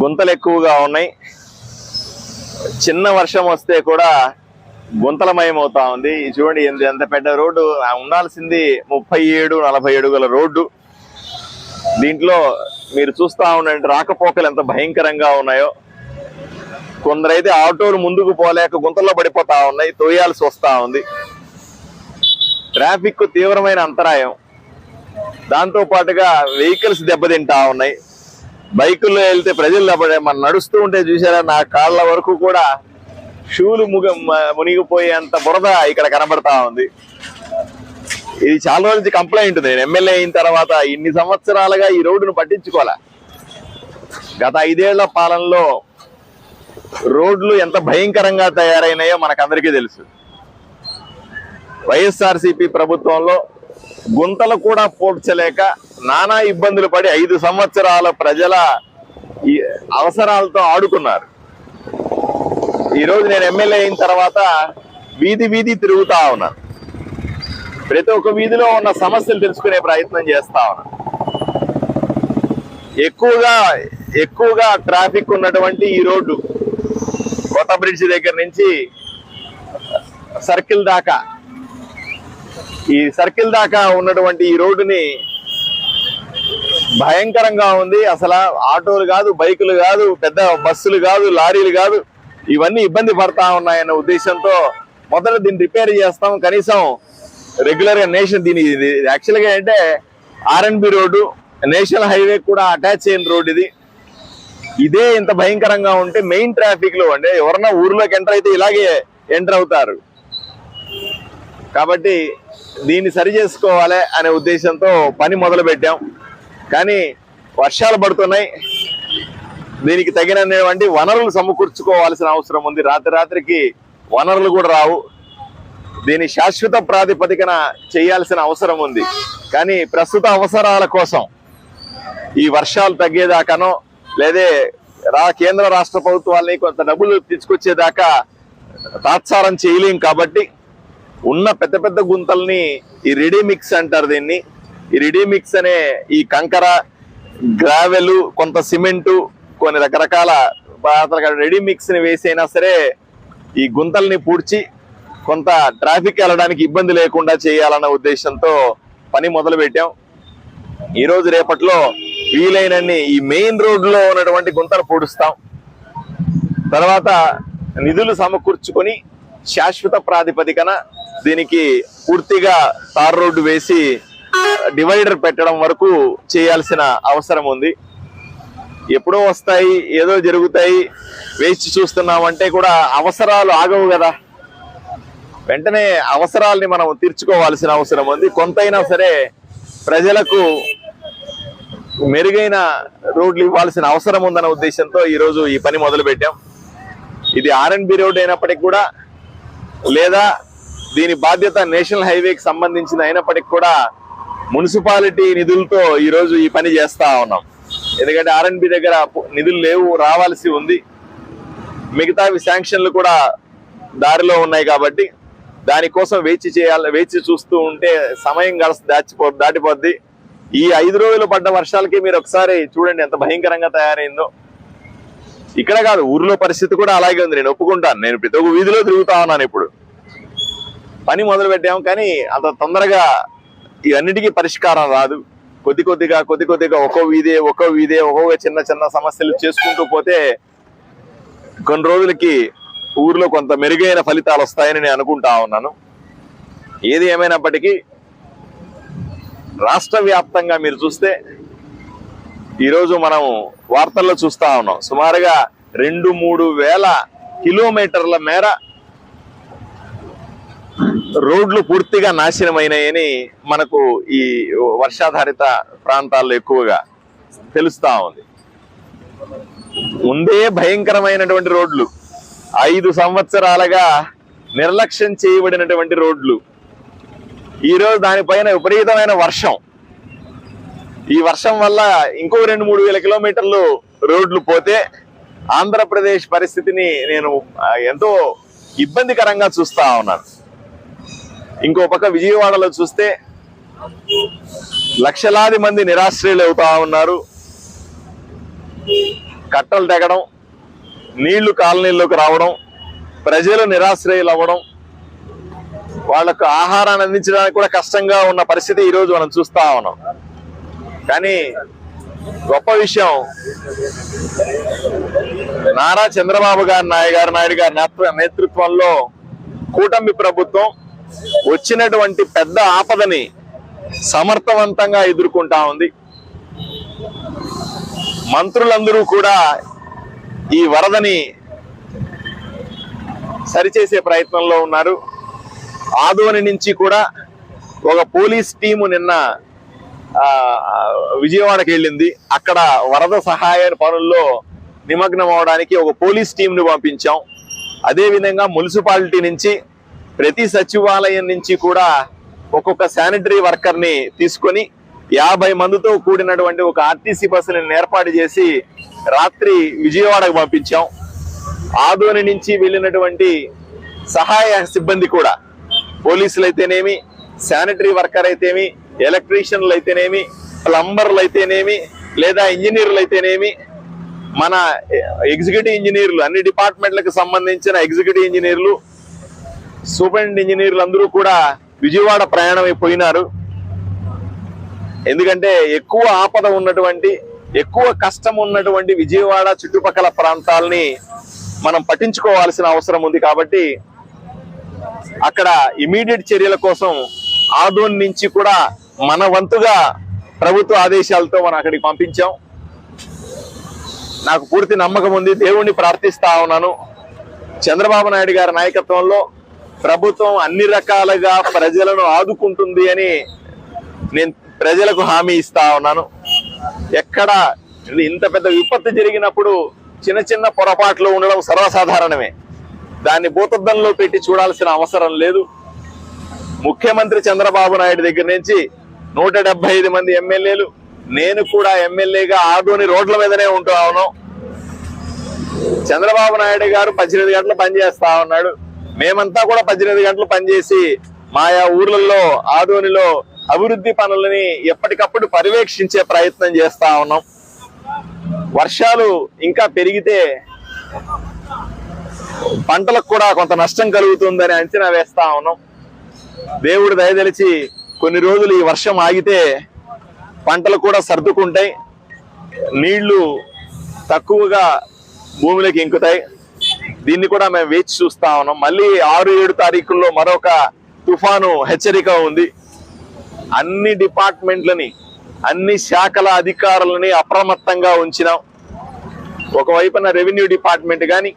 గుంతలు ఎక్కువగా ఉన్నాయి. చిన్న వర్షం వస్తే కూడా గుంతలమయం అవుతా ఉంది చూడండి ఎంత ఎంత పెద్ద రోడ్డు. ఉండాల్సింది ముప్పై ఏడు నలభై అడుగుల రోడ్డు. దీంట్లో మీరు చూస్తా ఉండండి రాకపోకలు ఎంత భయంకరంగా ఉన్నాయో. కొందరైతే ఆటోలు ముందుకు పోలేక గుంతల్లో పడిపోతా ఉన్నాయి తోయాల్సి వస్తా ఉంది. ట్రాఫిక్ తీవ్రమైన అంతరాయం. దాంతో పాటుగా వెహికల్స్ దెబ్బతింటా ఉన్నాయి. బైకుల్లో వెళ్తే ప్రజలు దెబ్బ మనం నడుస్తూ ఉంటే చూసారా నా కాళ్ళ వరకు కూడా షూలు ముగ మునిగిపోయేంత బురద ఇక్కడ కనబడతా ఉంది. ఇది చాలా రోజుల నుంచి కంప్లైంట్ నేను ఎమ్మెల్యే అయిన తర్వాత ఇన్ని సంవత్సరాలుగా ఈ రోడ్డును పట్టించుకోలే గత ఐదేళ్ళ పాలనలో రోడ్లు ఎంత భయంకరంగా తయారైనాయో మనకందరికీ తెలుసు. వైఎస్ఆర్సీపీ ప్రభుత్వంలో గుంతలు కూడా పోడ్చలేక నానా ఇబ్బందులు పడి ఐదు సంవత్సరాల ప్రజల ఈ అవసరాలతో ఆడుకున్నారు. ఈరోజు నేను ఎమ్మెల్యే అయిన తర్వాత వీధి వీధి తిరుగుతా ఉన్నాను ప్రతి ఒక్క వీధిలో ఉన్న సమస్యలు తెలుసుకునే ప్రయత్నం చేస్తా ఉన్నాను ఎక్కువగా ఎక్కువగా ట్రాఫిక్ ఉన్నటువంటి ఈ రోడ్డు కొత్త బ్రిడ్జ్ దగ్గర నుంచి సర్కిల్ దాకా ఈ సర్కిల్ దాకా ఉన్నటువంటి ఈ రోడ్డుని భయంకరంగా ఉంది. అసలు ఆటోలు కాదు బైకులు కాదు పెద్ద బస్సులు కాదు లారీలు కాదు ఇవన్నీ ఇబ్బంది పడతా ఉన్నాయన్న ఉద్దేశంతో మొదట దీన్ని రిపేర్ చేస్తాం. కనీసం రెగ్యులర్గా నేషన్ దీని యాక్చువల్గా అంటే ఆర్ఎన్బి రోడ్డు నేషనల్ హైవే కూడా అటాచ్ అయిన రోడ్ ఇది. ఇదే ఇంత భయంకరంగా ఉంటే మెయిన్ ట్రాఫిక్లో అంటే ఎవరన్నా ఊర్లోకి ఎంటర్ అయితే ఇలాగే ఎంటర్ అవుతారు. కాబట్టి దీన్ని సరి చేసుకోవాలి అనే ఉద్దేశంతో పని మొదలు పెట్టాం కానీ వర్షాలు పడుతున్నాయి. దీనికి తగినటువంటి వనరులు సమకూర్చుకోవాల్సిన అవసరం ఉంది. రాత్రి రాత్రికి వనరులు కూడా రావు. దీని శాశ్వత ప్రాతిపదికన చేయాల్సిన అవసరం ఉంది. కానీ ప్రస్తుత అవసరాల కోసం ఈ వర్షాలు తగ్గేదాకానో లేదే రా కేంద్ర రాష్ట్ర ప్రభుత్వాలని కొంత డబ్బులు తీసుకొచ్చేదాకా తాత్సారం చేయలేం కాబట్టి ఉన్న పెద్ద పెద్ద గుంతల్ని ఈ రెడీ మిక్స్ అంటారు దీన్ని. ఈ రెడీ మిక్స్ అనే ఈ కంకర గ్రావెలు కొంత సిమెంటు కొన్ని రకరకాల రెడీ మిక్స్ని వేసైనా సరే ఈ గుంతల్ని పూడ్చి కొంత ట్రాఫిక్ వెళ్ళడానికి ఇబ్బంది లేకుండా చేయాలన్న ఉద్దేశంతో పని మొదలు పెట్టాం ఈరోజు రేపట్లో వీలైనన్ని ఈ మెయిన్ రోడ్లో ఉన్నటువంటి గుంతలు పూడుస్తాం. తర్వాత నిధులు సమకూర్చుకొని శాశ్వత ప్రాతిపదికన దీనికి పూర్తిగా తార్ రోడ్డు వేసి డివైడర్ పెట్టడం వరకు చేయాల్సిన అవసరం ఉంది. ఎప్పుడో వస్తాయి ఏదో జరుగుతాయి వేచి చూస్తున్నామంటే కూడా అవసరాలు ఆగవు కదా. వెంటనే అవసరాలని మనం తీర్చుకోవాల్సిన అవసరం ఉంది. కొంతైనా సరే ప్రజలకు మెరుగైన రోడ్లు ఇవ్వాల్సిన అవసరం ఉందన్న ఉద్దేశంతో ఈరోజు ఈ పని మొదలుపెట్టాం. ఇది ఆర్ఎన్బి రోడ్ అయినప్పటికీ కూడా లేదా దీని బాధ్యత నేషనల్ హైవేకి సంబంధించిన అయినప్పటికీ కూడా మున్సిపాలిటీ నిధులతో ఈరోజు ఈ పని చేస్తా ఉన్నాం. ఎందుకంటే ఆర్ఎన్బి దగ్గర నిధులు లేవు రావాల్సి ఉంది. మిగతావి శాంక్షన్లు కూడా దారిలో ఉన్నాయి కాబట్టి దానికోసం వేచి చేయాలి వేచి చూస్తూ ఉంటే సమయం గడస దాచిపో దాటిపోద్ది. ఈ ఐదు రోజులు పడ్డ వర్షాలకి మీరు ఒకసారి చూడండి ఎంత భయంకరంగా తయారైందో. ఇక్కడ కాదు ఊర్లో పరిస్థితి కూడా అలాగే ఉంది. నేను ఒప్పుకుంటాను. నేను ప్రతి ఒక్క వీధిలో తిరుగుతా ఉన్నాను ఇప్పుడు. పని మొదలు పెట్టాము కానీ అంత తొందరగా ఇవన్నిటికీ పరిష్కారం రాదు. కొద్ది కొద్దిగా కొద్ది కొద్దిగా ఒక్కో వీధే ఒక్కో వీధే ఒక్కొక్క చిన్న చిన్న సమస్యలు చేసుకుంటూ పోతే కొన్ని రోజులకి ఊర్లో కొంత మెరుగైన ఫలితాలు వస్తాయని నేను అనుకుంటా ఉన్నాను. ఏది ఏమైనప్పటికీ రాష్ట్ర వ్యాప్తంగా మీరు చూస్తే ఈరోజు మనం వార్తల్లో చూస్తా ఉన్నాం. సుమారుగా రెండు మూడు వేల కిలోమీటర్ల మేర రోడ్లు పూర్తిగా నాశనమైనాయని మనకు ఈ వర్షాధారిత ప్రాంతాల్లో ఎక్కువగా తెలుస్తా ఉంది. ముందే భయంకరమైనటువంటి రోడ్లు. ఐదు సంవత్సరాలుగా నిర్లక్ష్యం చేయబడినటువంటి రోడ్లు. ఈరోజు దానిపైన విపరీతమైన వర్షం. ఈ వర్షం వల్ల ఇంకో రెండు మూడు వేల కిలోమీటర్లు రోడ్లు పోతే ఆంధ్రప్రదేశ్ పరిస్థితిని నేను ఎంతో ఇబ్బందికరంగా చూస్తా ఉన్నాను. ఇంకో పక్క విజయవాడలో చూస్తే లక్షలాది మంది నిరాశ్రయులు అవుతా ఉన్నారు. కట్టలు తెగడం నీళ్ళు కాలనీల్లోకి రావడం ప్రజలు నిరాశ్రయులు అవ్వడం వాళ్ళకు ఆహారాన్ని అందించడానికి కూడా కష్టంగా ఉన్న పరిస్థితి ఈరోజు మనం చూస్తా ఉన్నాం. కానీ గొప్ప విషయం నారా చంద్రబాబు గారి నాయ గారు నాయుడు గారి నేతృత్వంలో కూటమి ప్రభుత్వం వచ్చినటువంటి పెద్ద ఆపదని సమర్థవంతంగా ఎదుర్కొంటా ఉంది. మంత్రులందరూ కూడా ఈ వరదని సరిచేసే ప్రయత్నంలో ఉన్నారు. ఆదోని నుంచి కూడా ఒక పోలీస్ టీము నిన్న విజయవాడకి వెళ్ళింది. అక్కడ వరద సహాయ పనుల్లో నిమగ్నం అవడానికి ఒక పోలీస్ టీంను పంపించాం. అదేవిధంగా మున్సిపాలిటీ నుంచి ప్రతి సచివాలయం నుంచి కూడా ఒక్కొక్క శానిటరీ వర్కర్ని తీసుకొని యాభై మందితో కూడినటువంటి ఒక ఆర్టీసీ బస్సులను ఏర్పాటు చేసి రాత్రి విజయవాడకు పంపించాం. ఆదోని నుంచి వెళ్ళినటువంటి సహాయ సిబ్బంది కూడా పోలీసులు అయితేనేమి శానిటరీ వర్కర్ అయితేమి ఎలక్ట్రీషియన్లు అయితేనేమి ప్లంబర్లు అయితేనేమి లేదా ఇంజనీర్లు అయితేనేమి మన ఎగ్జిక్యూటివ్ ఇంజనీర్లు అన్ని డిపార్ట్మెంట్లకు సంబంధించిన ఎగ్జిక్యూటివ్ ఇంజనీర్లు సూపరింట్ ఇంజనీర్లు అందరూ కూడా విజయవాడ ప్రయాణం అయిపోయినారు ఎందుకంటే ఎక్కువ ఆపద ఉన్నటువంటి ఎక్కువ కష్టం ఉన్నటువంటి విజయవాడ చుట్టుపక్కల ప్రాంతాలని మనం పట్టించుకోవాల్సిన అవసరం ఉంది కాబట్టి అక్కడ ఇమీడియట్ చర్యల కోసం ఆదోన్ నుంచి కూడా మన వంతుగా ప్రభుత్వ ఆదేశాలతో మనం అక్కడికి పంపించాం. నాకు పూర్తి నమ్మకం ఉంది. దేవుణ్ణి ప్రార్థిస్తా ఉన్నాను. చంద్రబాబు నాయుడు గారి నాయకత్వంలో ప్రభుత్వం అన్ని రకాలుగా ప్రజలను ఆదుకుంటుంది అని నేను ప్రజలకు హామీ ఇస్తా ఉన్నాను. ఎక్కడ ఇంత పెద్ద విపత్తు జరిగినప్పుడు చిన్న చిన్న పొరపాట్లు ఉండడం సర్వసాధారణమే. దాన్ని భూతద్దంలో పెట్టి చూడాల్సిన అవసరం లేదు. ముఖ్యమంత్రి చంద్రబాబు నాయుడు దగ్గర నుంచి నూట డెబ్బై ఐదు మంది ఎమ్మెల్యేలు నేను కూడా ఎమ్మెల్యేగా ఆదోని రోడ్ల మీదనే ఉంటూ ఉన్నాం చంద్రబాబు నాయుడు గారు పద్దెనిమిది గంటలు పనిచేస్తా ఉన్నాడు. మేమంతా కూడా పద్దెనిమిది గంటలు పనిచేసి మాయా ఊర్లలో ఆదోనిలో అభివృద్ధి పనులని ఎప్పటికప్పుడు పర్యవేక్షించే ప్రయత్నం చేస్తా ఉన్నాం. వర్షాలు ఇంకా పెరిగితే పంటలకు కూడా కొంత నష్టం కలుగుతుందని అంచనా వేస్తా ఉన్నాం. దేవుడు దయదలిచి కొన్ని రోజులు ఈ వర్షం ఆగితే పంటలు కూడా సర్దుకుంటాయి. నీళ్ళు తక్కువగా భూమిలోకి ఇంకుతాయి. దీన్ని కూడా మేము వేచి చూస్తా ఉన్నాం. మళ్ళీ ఆరు ఏడు తారీఖుల్లో మరొక తుఫాను హెచ్చరిక ఉంది. అన్ని డిపార్ట్మెంట్లని అన్ని శాఖల అధికారులని అప్రమత్తంగా ఉంచినాం. ఒకవైపున రెవెన్యూ డిపార్ట్మెంట్ కానీ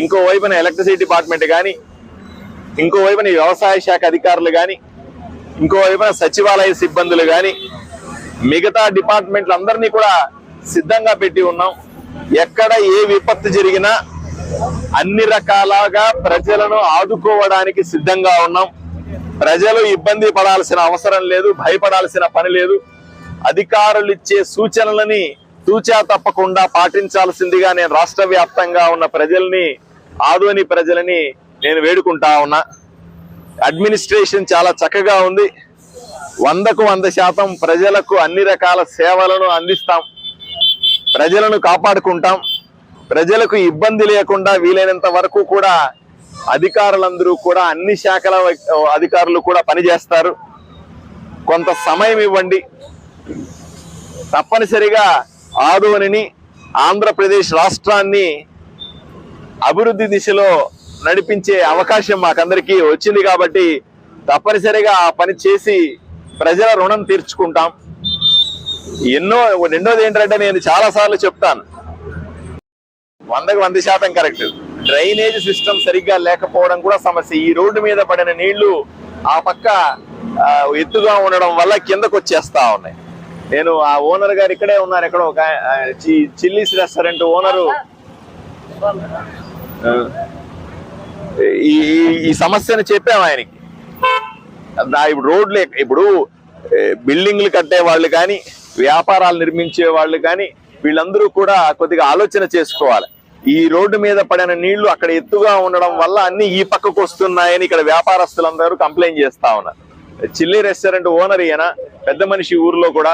ఇంకో వైపున ఎలక్ట్రిసిటీ డిపార్ట్మెంట్ కానీ ఇంకోవైపున వ్యవసాయ శాఖ అధికారులు కానీ ఇంకోవైపున సచివాలయ సిబ్బందులు కానీ మిగతా డిపార్ట్మెంట్లు అందరినీ కూడా సిద్ధంగా పెట్టి ఉన్నాం. ఎక్కడ ఏ విపత్తు జరిగినా అన్ని రకాలుగా ప్రజలను ఆదుకోవడానికి సిద్ధంగా ఉన్నాం. ప్రజలు ఇబ్బంది పడాల్సిన అవసరం లేదు భయపడాల్సిన పని లేదు. అధికారులు ఇచ్చే సూచనలని తూచా తప్పకుండా పాటించాల్సిందిగా నేను రాష్ట్ర వ్యాప్తంగా ఉన్న ప్రజల్ని ఆదోని ప్రజలని నేను వేడుకుంటా ఉన్నా. అడ్మినిస్ట్రేషన్ చాలా చక్కగా ఉంది. వందకు వంద శాతం ప్రజలకు అన్ని రకాల సేవలను అందిస్తాం. ప్రజలను కాపాడుకుంటాం. ప్రజలకు ఇబ్బంది లేకుండా వీలైనంత వరకు కూడా అధికారులందరూ కూడా అన్ని శాఖల అధికారులు కూడా పనిచేస్తారు. కొంత సమయం ఇవ్వండి. తప్పనిసరిగా ఆదోనిని ఆంధ్రప్రదేశ్ రాష్ట్రాన్ని అభివృద్ధి దిశలో నడిపించే అవకాశం మాకందరికీ వచ్చింది కాబట్టి తప్పనిసరిగా ఆ పని చేసి ప్రజల రుణం తీర్చుకుంటాం. ఎన్నో రెండోది ఏంటంటే నేను చాలాసార్లు చెప్తాను. వందకు వంద శాతం కరెక్ట్. డ్రైనేజ్ సిస్టమ్ సరిగ్గా లేకపోవడం కూడా సమస్య. ఈ రోడ్డు మీద పడిన నీళ్ళు ఆ పక్క ఎత్తుగా ఉండడం వల్ల కిందకు వచ్చేస్తా ఉన్నాయి. నేను ఆ ఓనర్ గారు ఇక్కడే ఉన్నారు ఎక్కడో ఒక చి- చిల్లీస్ రెస్టారెంట్ ఓనరు. ఈ ఈ- సమస్యను చెప్పాము ఆయనకి. దా- ఇప్పుడు రోడ్లు ఇప్పుడు బిల్డింగ్లు కట్టే వాళ్ళు కానీ వ్యాపారాలు నిర్మించే వాళ్ళు కానీ వీళ్ళందరూ కూడా కొద్దిగా ఆలోచన చేసుకోవాలి. ఈ రోడ్డు మీద పడిన నీళ్ళు అక్కడ ఎత్తుగా ఉండడం వల్ల అన్ని ఈ పక్కకు వస్తున్నాయని ఇక్కడ వ్యాపారస్తులందరూ కంప్లైంట్ చేస్తా ఉన్నారు. చిల్లీ రెస్టారెంట్ ఓనర్ ఈయన పెద్ద మనిషి ఊర్లో కూడా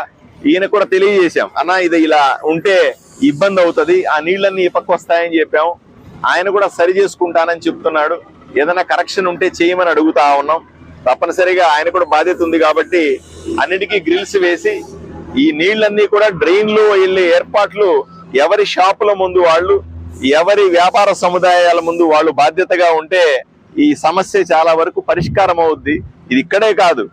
ఈయన కూడా తెలియజేశాం. అన్న ఇది ఇలా ఉంటే ఇబ్బంది అవుతుంది ఆ నీళ్ళన్నీ ఈ పక్క వస్తాయని చెప్పాము ఆయన కూడా సరి చేసుకుంటానని చెప్తున్నాడు. ఏదైనా కరెక్షన్ ఉంటే చేయమని అడుగుతా ఉన్నాం. తప్పనిసరిగా ఆయన కూడా బాధ్యత ఉంది కాబట్టి అన్నిటికీ గ్రిల్స్ వేసి ఈ నీళ్ళన్నీ కూడా డ్రైన్లో వెళ్ళే ఏర్పాట్లు ఎవరి షాపుల ముందు వాళ్ళు ఎవరి వ్యాపార సముదాయాల ముందు వాళ్ళు బాధ్యతగా ఉంటే ఈ సమస్య చాలా వరకు పరిష్కారం అవుద్ది. ఇది ఇక్కడే కాదు.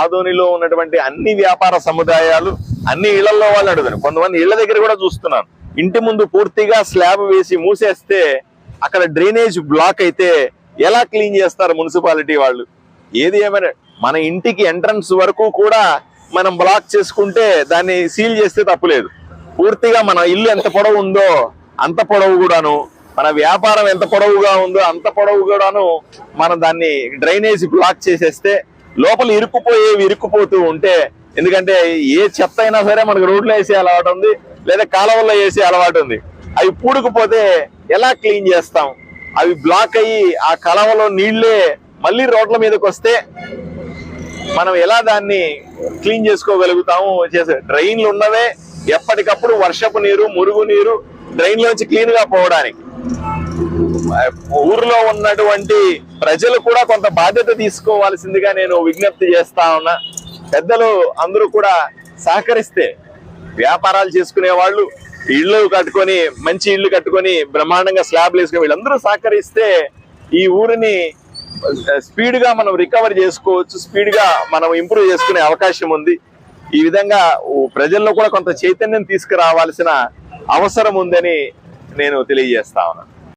ఆదోనిలో ఉన్నటువంటి అన్ని వ్యాపార సముదాయాలు అన్ని ఇళ్ళలో వాళ్ళు అడుగుతారు. కొంతమంది ఇళ్ళ దగ్గర కూడా చూస్తున్నాను. ఇంటి ముందు పూర్తిగా స్లాబ్ వేసి మూసేస్తే అక్కడ డ్రైనేజ్ బ్లాక్ అయితే ఎలా క్లీన్ చేస్తారు మున్సిపాలిటీ వాళ్ళు? ఏది ఏమైనా మన ఇంటికి ఎంట్రన్స్ వరకు కూడా మనం బ్లాక్ చేసుకుంటే దాన్ని సీల్ చేస్తే తప్పులేదు. పూర్తిగా మన ఇల్లు ఎంత పొడవు ఉందో అంత పొడవు కూడాను మన వ్యాపారం ఎంత పొడవుగా ఉందో అంత పొడవు కూడాను మనం దాన్ని డ్రైనేజ్ బ్లాక్ చేసేస్తే లోపల ఇరుక్కుపోయేవి ఇరుక్కుపోతూ ఉంటే ఎందుకంటే ఏ చెత్త అయినా సరే మనకు రోడ్లో వేసే అలవాటు ఉంది లేదా కాలువల్లో వేసే అలవాటు ఉంది. అవి పూడుకుపోతే ఎలా క్లీన్ చేస్తాం? అవి బ్లాక్ అయ్యి ఆ కలవలో నీళ్ళే మళ్ళీ రోడ్ల మీదకి వస్తే మనం ఎలా దాన్ని క్లీన్ చేసుకోగలుగుతాము? చేసే డ్రైన్లు ఉన్నవే ఎప్పటికప్పుడు వర్షపు నీరు మురుగు నీరు డ్రైన్ లోంచి క్లీన్గా పోవడానికి. ఊర్లో ఉన్నటువంటి ప్రజలు కూడా కొంత బాధ్యత తీసుకోవాల్సిందిగా నేను విజ్ఞప్తి చేస్తా ఉన్నా. పెద్దలు అందరూ కూడా సహకరిస్తే వ్యాపారాలు చేసుకునే వాళ్ళు ఇళ్ళు కట్టుకొని మంచి ఇళ్ళు కట్టుకొని బ్రహ్మాండంగా స్లాబ్లు వేసుకుని వీళ్ళందరూ సహకరిస్తే ఈ ఊరిని స్పీడ్గా మనం రికవర్ చేసుకోవచ్చు స్పీడ్గా మనం ఇంప్రూవ్ చేసుకునే అవకాశం ఉంది. ఈ విధంగా ప్రజల్లో కూడా కొంత చైతన్యం తీసుకురావాల్సిన అవసరం ఉందని నేను తెలియజేస్తా ఉన్నాను